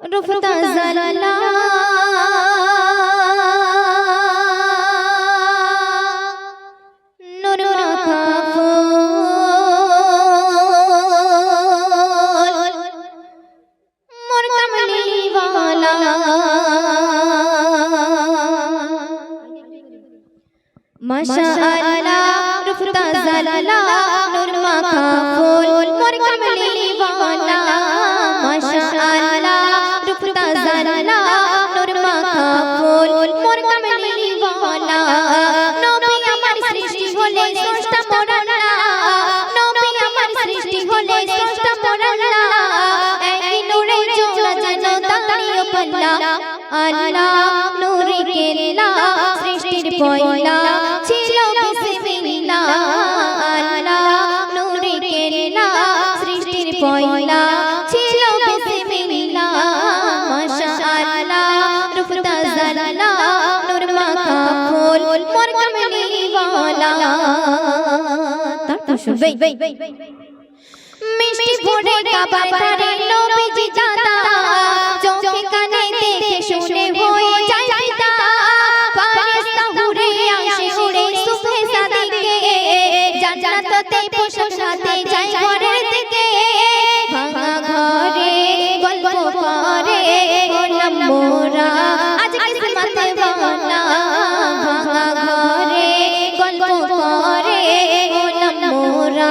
রুফতা জালালা ওয়ালা মাশাআল্লাহ রুফতা জালালা মাখা ফুল তারিও আল্লাহ নূরে কেল্লা সৃষ্টির পয়লা ছিল বিসমিল্লাহ আল্লাহ নূরে কেল্লা সৃষ্টির পয়লা ছিল বিসমিল্লাহ মাশাআল্লাহ রুফতা জালালা নূর মাখা ফুল মোর কামলি ওয়ালা তারপর শুনবে মিষ্টি ভরে কাবার ধারে নবীজি জান্নাততে পোশাক সাথে যায় ঘরের দিকে। ভাঙা ঘরে, গল্প করে গোলাম মোরা, আজ কিসমতে বানা ভাঙা ঘরে, গল্প করে গোলাম মোরা,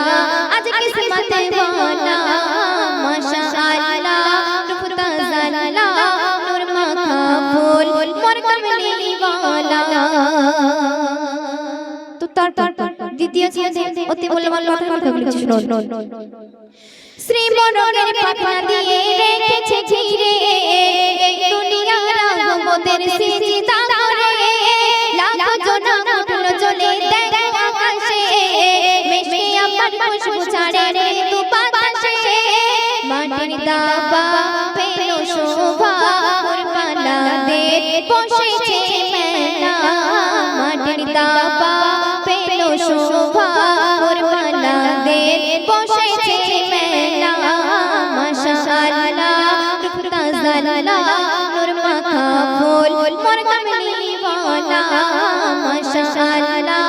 আজ কিসমতে বানা মাশাআল্লাহ তার দ্বিতীয় ছেলে অতি মূল্যবান শ্রী দিয়ে রেখেছে ঘিরে দুনিয়ার করে লাখো জনা চলে আকাশে, মেশে আমার ছাড়ে রে তু বাতাসে মাটির দাবা শোভা দে বসেছে মেলা। মাটির দাবা শোভা কুরবানা দে বসেছে মেলা মাশাআল্লাহ। রুফতা জালালা নূর মাখা ফুল, মোর কামলি ওয়ালা মাশাআল্লাহ।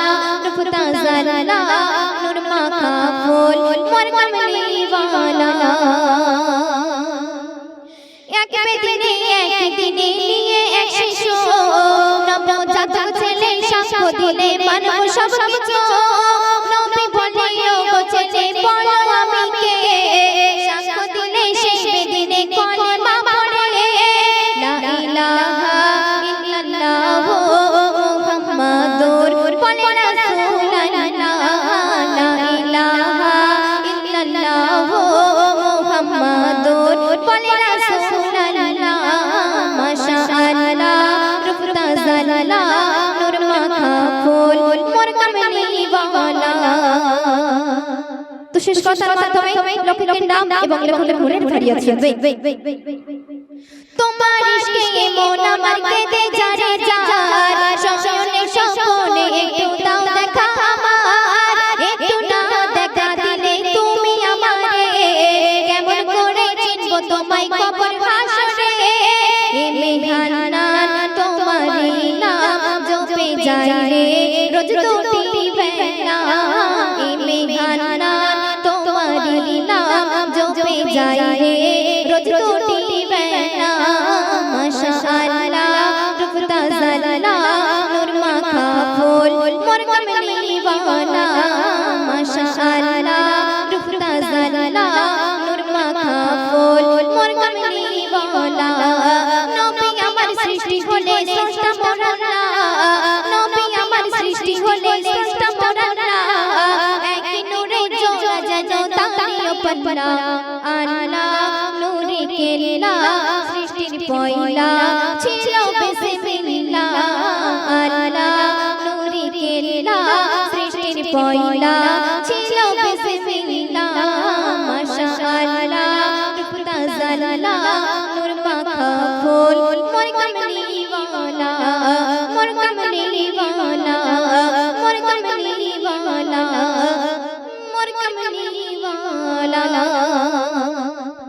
রুফতা জালালা নূর মাখা ফুল, মোর কামলি ওয়ালা এক বেদিনে, এক দিনে নিয়ে এক সব কিছু শেষ কথার মাধ্যমে লেখকের নাম এবং লেখকের মনের ভারিয়েছেন তোমার ইশকে মন আমার কেঁদে যারে যার। স্বপ্নে স্বপ্নে একটু দাও দেখা আমার একটু না দেখা দিলে তুমি আমারে। কেমন করে চিনব তোমায় কবর এ মেঘানা তোমারই নাম জপে যায় রে রোজ দুটি বেলা যায় রে রোজ দুটি বেলা মাশাআল্লাহ রুফতা জালালা নূর মাখা ফুল মোর কমলি ওয়ালা মাশাআল্লাহ রুফতা জালালা নূর মাখা ফুল মোর কমলি ওয়ালা নবী আমার সৃষ্টি হলে স্রষ্টা মোর নবী আমার সৃষ্টি হলে স্রষ্টা মোর আল্লাহ নূরে জোড়া যেন তারিও পাল্লা পয়লা ছিল বিসমিল্লাহ, আল্লাহ নূরে কেল্লা, সৃষ্টির পয়লা ছিল বিসমিল্লাহ, মাশাআল্লাহ রুফতা জালালা নূর মাখা ফুল, মোর কমলি ওয়ালা মোর কমলি ওয়ালা মোর কমলি ওয়ালা মোর কমলি ওয়ালা